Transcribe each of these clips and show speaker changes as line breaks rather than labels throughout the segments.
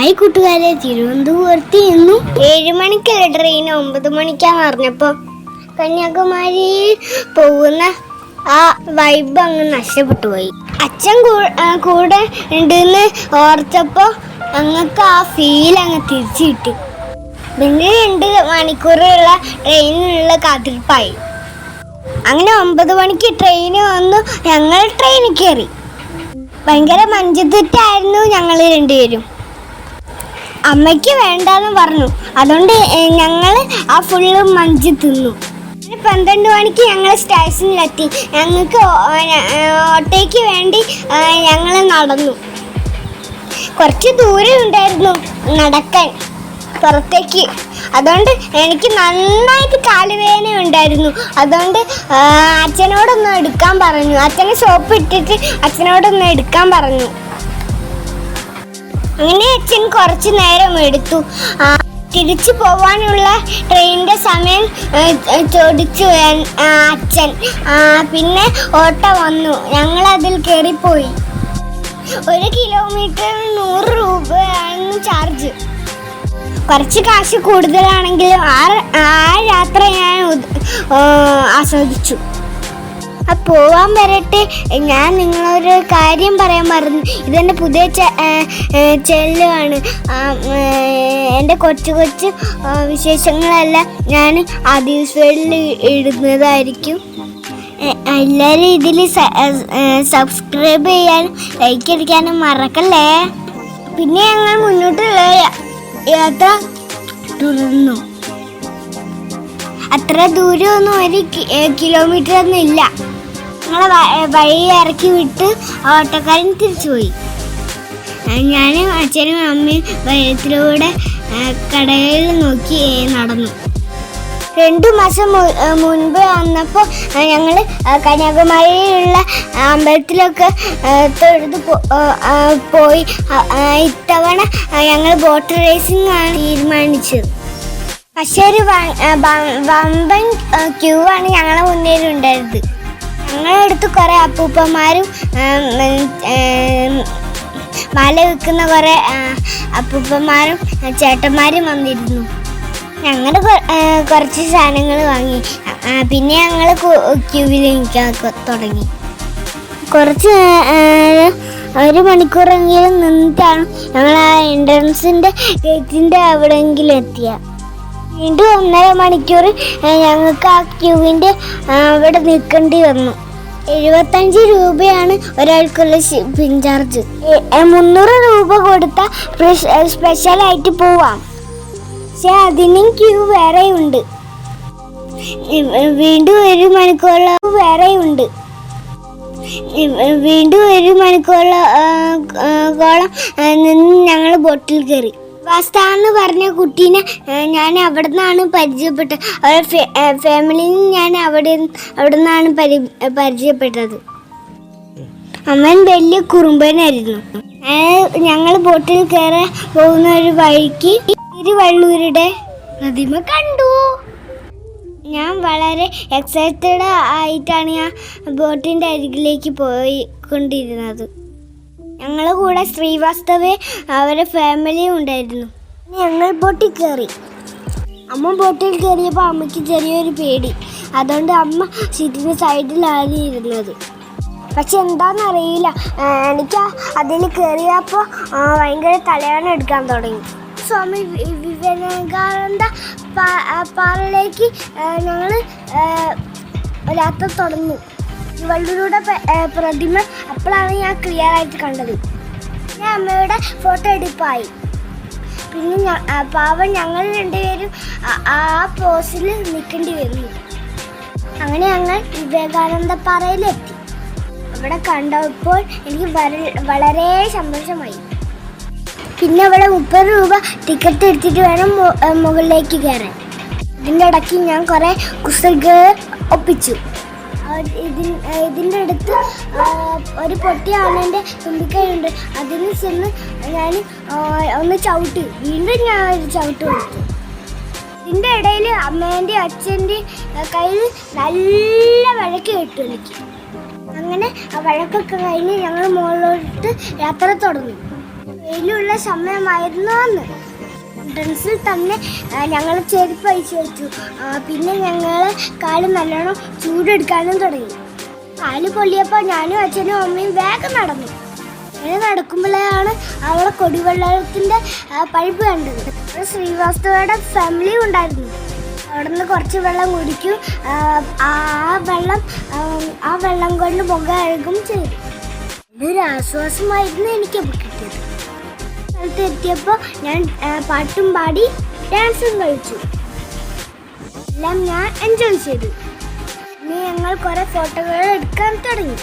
Hi കൂട്ടുകാരെ തിരുവനന്തപുരത്ത് ഇന്നു ഏഴ് മണിക്കല്ല ട്രെയിൻ ഒമ്പത് മണിക്കാന്ന് പറഞ്ഞപ്പോ കന്യാകുമാരി പോകുന്ന ആ വൈബ് അങ്ങ് നഷ്ടപ്പെട്ടു പോയി. അച്ഛൻ കൂടെ ഉണ്ടെന്ന് ഓർത്തപ്പോ അങ്ങക്ക് ആ ഫീൽ അങ്ങ് തിരിച്ചു കിട്ടി. പിന്നെ രണ്ട് മണിക്കൂറുള്ള ട്രെയിനിനുള്ള കാത്തിരിപ്പായി. അങ്ങനെ ഒമ്പത് മണിക്ക് ട്രെയിൻ വന്നു ഞങ്ങൾ ട്രെയിനിൽ കയറി. ഭയങ്കര മഞ്ചത്തിട്ടായിരുന്നു ഞങ്ങൾ രണ്ടുപേരും. അമ്മയ്ക്ക് വേണ്ടാന്ന് പറഞ്ഞു. അതുകൊണ്ട് ഞങ്ങൾ ആ ഫുള്ള് മഞ്ചി തിന്നു. പന്ത്രണ്ട് മണിക്ക് ഞങ്ങൾ സ്റ്റേഷനിലെത്തി. ഞങ്ങൾക്ക് ഓട്ടോയ്ക്ക് വേണ്ടി ഞങ്ങൾ നടന്നു. കുറച്ച് ദൂരം ഉണ്ടായിരുന്നു നടക്കാൻ പുറത്തേക്ക്. അതുകൊണ്ട് എനിക്ക് നന്നായിട്ട് കാലുവേദന ഉണ്ടായിരുന്നു. അതുകൊണ്ട് അച്ഛനോടൊന്ന് എടുക്കാൻ പറഞ്ഞു. അച്ഛനെ ഷോപ്പ് ഇട്ടിട്ട് അച്ഛനോടൊന്ന് എടുക്കാൻ പറഞ്ഞു. അങ്ങനെ അച്ഛൻ കുറച്ച് നേരം എടുത്തു. തിരിച്ചു പോവാനുള്ള ട്രെയിനിന്റെ സമയം ചോദിച്ചു അച്ഛൻ. പിന്നെ ഓട്ടോ വന്നു. ഞങ്ങൾ അതിൽ കയറിപ്പോയി. ഒരു കിലോമീറ്റർ നൂറ് രൂപയാണ് ചാർജ് കുറച്ച് കാശ് കൂടുതലാണെങ്കിലും ആ ആ യാത്ര ഞാൻ ആസ്വദിച്ചു. പോവാൻ വരട്ടെ. ഞാൻ നിങ്ങളൊരു കാര്യം പറയാൻ മറന്നു. ഇതെന്റെ പുതിയ ചെല്ലുമാണ് എന്റെ കൊച്ചു കൊച്ചു വിശേഷങ്ങളെല്ലാം ഞാൻ ആദീസ് വേൾഡിൽ ഇടുന്നതായിരിക്കും. എല്ലാവരും ഇതിൽ സബ്സ്ക്രൈബ് ചെയ്യാനും ലൈക്ക് അടിക്കാനും മറക്കല്ലേ? പിന്നെ ഞങ്ങൾ മുന്നോട്ടുള്ള യാത്ര തുടർന്നു. അത്ര ദൂരമൊന്നും ഒരു കിലോമീറ്റർ ഒന്നും ഇല്ല. ഞങ്ങളെ വഴി ഇറക്കി വിട്ട് ഓട്ടോക്കാരൻ തിരിച്ചുപോയി ഞാനും അച്ഛനും അമ്മയും വയത്തിലൂടെ കടയിൽ നോക്കി നടന്നു. രണ്ടു മാസം മുൻപ് വന്നപ്പോൾ ഞങ്ങൾ കന്യാകുമാരിയിലുള്ള അമ്പലത്തിലൊക്കെ തൊഴുത് പോയി. ഇത്തവണ ഞങ്ങൾ ബോട്ട് റേസിംഗ് ആണ് തീരുമാനിച്ചത്. പക്ഷേ ഒരു വമ്പൻ ക്യൂ ആണ് ഞങ്ങളുടെ മുന്നിൽ ഉണ്ടായിരുന്നത് ഞങ്ങളുടെ അടുത്ത് കുറേ അപ്പൂപ്പന്മാരും മല വിൽക്കുന്ന കുറേ അപ്പൂപ്പന്മാരും ചേട്ടന്മാരും വന്നിരുന്നു. ഞങ്ങൾ കുറച്ച് സാധനങ്ങൾ വാങ്ങി. പിന്നെ ഞങ്ങൾ ക്യൂവിൽ നിൽക്കാൻ തുടങ്ങി. കുറച്ച് ഒരു മണിക്കൂറെങ്കിലും നിന്നിട്ടാണ് ഞങ്ങൾ ആ എൻട്രൻസിന്റെ ഗേറ്റിന്റെ അവിടെയെങ്കിലും എത്തിയ വീണ്ടും ഒന്നര മണിക്കൂർ ഞങ്ങൾക്ക് ആ ക്യൂവിന്റെ അവിടെ നിൽക്കേണ്ടി വന്നു. എഴുപത്തഞ്ച് രൂപയാണ് ഒരാൾക്കുള്ള ഷിപ്പിംഗ് ചാർജ്. മുന്നൂറ് രൂപ കൊടുത്താൽ സ്പെഷ്യലായിട്ട് പോവാം. പക്ഷെ അതിനും ക്യൂ വേറെ ഉണ്ട് വീണ്ടും ഒരു മണിക്കൂറുള്ള വേറെ ഉണ്ട് വീണ്ടും ഒരു മണിക്കൂറോളം നിന്ന് ഞങ്ങൾ ബോട്ടിൽ കയറി. വാസ്താന്ന് പറഞ്ഞ കുട്ടീനെ ഞാൻ അവിടെ നിന്നാണ് പരിചയപ്പെട്ടത് അവരുടെ ഫാമിലിയിൽ ഞാൻ അവിടെ അവിടെ നിന്നാണ് പരി പരിചയപ്പെട്ടത്. അമ്മൻ വലിയ കുറുമ്പനായിരുന്നു. ഞങ്ങൾ ബോട്ടിൽ കയറാൻ പോകുന്ന ഒരു വഴിക്ക് തിരുവള്ളൂരുടെ പ്രതിമ കണ്ടു. ഞാൻ വളരെ എക്സൈറ്റഡ് ആയിട്ടാണ് ഞാൻ ബോട്ടിന്റെ അരികിലേക്ക് പോയിക്കൊണ്ടിരുന്നത് ഞങ്ങളെ കൂടെ ശ്രീവാസ്തവ് അവരെ ഫാമിലി ഉണ്ടായിരുന്നു. ഞങ്ങൾ ബോട്ടിൽ കയറി. അമ്മ ബോട്ടിൽ കയറിയപ്പോൾ അമ്മയ്ക്ക് ചെറിയൊരു പേടി. അതുകൊണ്ട് അമ്മ സീറ്റിന്റെ സൈഡിലാണ് ഇരുന്നത്. പക്ഷെ എന്താണെന്നറിയില്ല എനിക്ക് അതിൽ കയറിയപ്പോൾ ഭയങ്കര തലയാണ് എടുക്കാൻ തുടങ്ങി. സ്വാമി വിവേകാനന്ദ പാറയിലേക്ക് ഞങ്ങൾ യാത്ര തുടർന്നു ആ, പ്രതിമ അപ്പോഴാണ് ഞാൻ ക്ലിയർ ആയിട്ട് കണ്ടത്. ഞാൻ അമ്മയുടെ ഫോട്ടോ എടുപ്പായി. പിന്നെ പാവം ഞങ്ങൾ രണ്ടുപേരും ആ- പോസിൽ നിൽക്കേണ്ടി വന്നു. അങ്ങനെ ഞങ്ങൾ വിവേകാനന്ദ പാറയിലെത്തി അവിടെ കണ്ടപ്പോൾ എനിക്ക് വളരെ സന്തോഷമായി. പിന്നെ അവിടെ മുപ്പത് രൂപ ടിക്കറ്റ് എടുത്തിട്ട് വേണം മുകളിലേക്ക് കയറാൻ. ഇതിന്റെ ഇടയ്ക്ക് ഞാൻ കുറേ കുസൃകൾ ഒപ്പിച്ചു. ഇതിന്റെ അടുത്ത് ഒരു പൊട്ടിയ ആണെന്റെ തുമ്പിക്കൈയുണ്ട്. അതിൽ ചെന്ന് ഞാൻ ഒന്ന് ചവിട്ടി. വീണ്ടും ഞാൻ ഒരു ചവിട്ട് കൊടുത്തു. ഇതിന്റെ ഇടയിൽ അമ്മേന്റെ അച്ഛന്റെ കയ്യിൽ നല്ല വഴക്ക് കേട്ടു എനിക്ക്. അങ്ങനെ ആ വഴക്കൊക്കെ കഴിഞ്ഞ് ഞങ്ങൾ മുകളിലോട്ട് യാത്ര തുടങ്ങി. വെയിലുള്ള സമയമായിരുന്നു അന്ന് എൻട്രൻസിൽ തന്നെ ഞങ്ങൾ ചെരുപ്പ് അയച്ചു വെച്ചു. പിന്നെ ഞങ്ങൾ കാൽ നല്ലോണം ചൂടെടുക്കാനും തുടങ്ങി. കാൽ പൊള്ളിയപ്പോൾ ഞാനും അച്ഛനും അമ്മയും വേഗം നടന്നു. അങ്ങനെ നടക്കുമ്പോഴാണ് അവളെ കൊടിവെള്ളത്തിന്റെ പൈപ്പ് കണ്ടത്. ശ്രീവാസ്തവയുടെ ഫാമിലി ഉണ്ടായിരുന്നു. അവിടെ നിന്ന് കുറച്ച് വെള്ളം കുടിക്കും. ആ, വെള്ളം ആ, വെള്ളം കൊണ്ട് മുഖ കഴുകും ചെയ്തു. ഒരു ആശ്വാസമായിരുന്നു എനിക്ക് കിട്ടിയത്. സ്ഥലത്ത് എത്തിയപ്പോൾ ഞാൻ പാട്ടും പാടി ഡാൻസും കളിച്ചു. എല്ലാം ഞാൻ എൻജോയ് ചെയ്തു. ഇനി ഞങ്ങൾ കുറേ ഫോട്ടോകൾ എടുക്കാൻ തുടങ്ങി.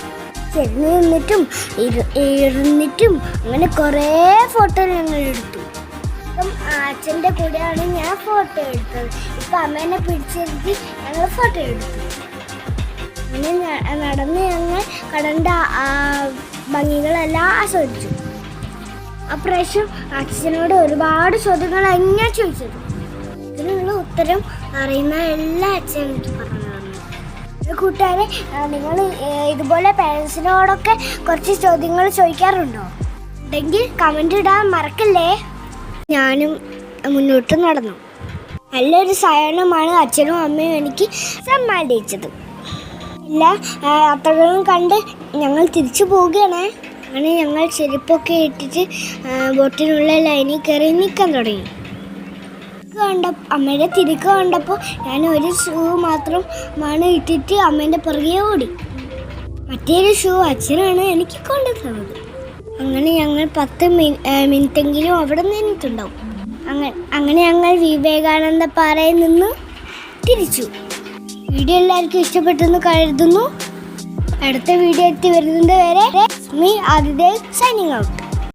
ചെന്ന് നിന്നിട്ടും ഇരു- ഇരുന്നിട്ടും അങ്ങനെ കുറേ ഫോട്ടോ ഞങ്ങൾ എടുത്തു. ഇപ്പം അച്ഛന്റെ കൂടെയാണ് ഞാൻ ഫോട്ടോ എടുത്തത്. ഇപ്പം അമ്മേനെ പിടിച്ചിരുത്തി ഞങ്ങൾ ഫോട്ടോ എടുത്തു. അങ്ങനെ നടന്ന് ഞങ്ങൾ കടലിന്റെ ഭംഗികളെല്ലാം ആസ്വദിച്ചു. അപ്രാവശ്യം അച്ഛനോട് ഒരുപാട് ചോദ്യങ്ങൾ ഞാൻ ചോദിച്ചത്. ഇതിനുള്ള ഉത്തരം അറിയുന്ന എല്ലാ അച്ഛനും എനിക്ക് പറഞ്ഞു കൂട്ടുകാരെ നിങ്ങൾ ഇതുപോലെ പേരൻസിനോടൊക്കെ കുറച്ച് ചോദ്യങ്ങൾ ചോദിക്കാറുണ്ടോ? ഉണ്ടെങ്കിൽ കമന്റ് ഇടാൻ മറക്കല്ലേ? ഞാനും മുന്നോട്ട് നടന്നു. നല്ലൊരു സഹനമാണ് അച്ഛനും അമ്മയും എനിക്ക് സമ്മാനിച്ചത്. എല്ലാ അത്രകളും കണ്ട് ഞങ്ങൾ തിരിച്ചു പോവുകയാണ്. അങ്ങനെ ഞങ്ങൾ ചെരുപ്പൊക്കെ ഇട്ടിട്ട് ബോട്ടിനുള്ള ലൈനിൽ കയറി നിൽക്കാൻ തുടങ്ങി. കണ്ട അമ്മയുടെ തിരിക്ക് കണ്ടപ്പോൾ ഞാൻ ഒരു ഷൂ മാത്രം മണ് ഇട്ടിട്ട് അമ്മേന്റെ പുറകെ ഓടി. മറ്റൊരു ഷൂ അച്ഛനാണ് എനിക്ക് കൊണ്ടു തന്നത് അങ്ങനെ ഞങ്ങൾ പത്ത് മിനി മിനിറ്റെങ്കിലും അവിടെ നിന്നിട്ടുണ്ടാവും. അങ്ങനെ അങ്ങനെ ഞങ്ങൾ വിവേകാനന്ദ പാറയിൽ നിന്ന് തിരിച്ചു. വീഡിയോ എല്ലാവർക്കും ഇഷ്ടപ്പെട്ടെന്ന് കരുതുന്നു. അടുത്ത വീഡിയോ എത്തി വരുന്നത് വരെ മീ ആദിദേവ് സൈനിങ് ഔട്ട്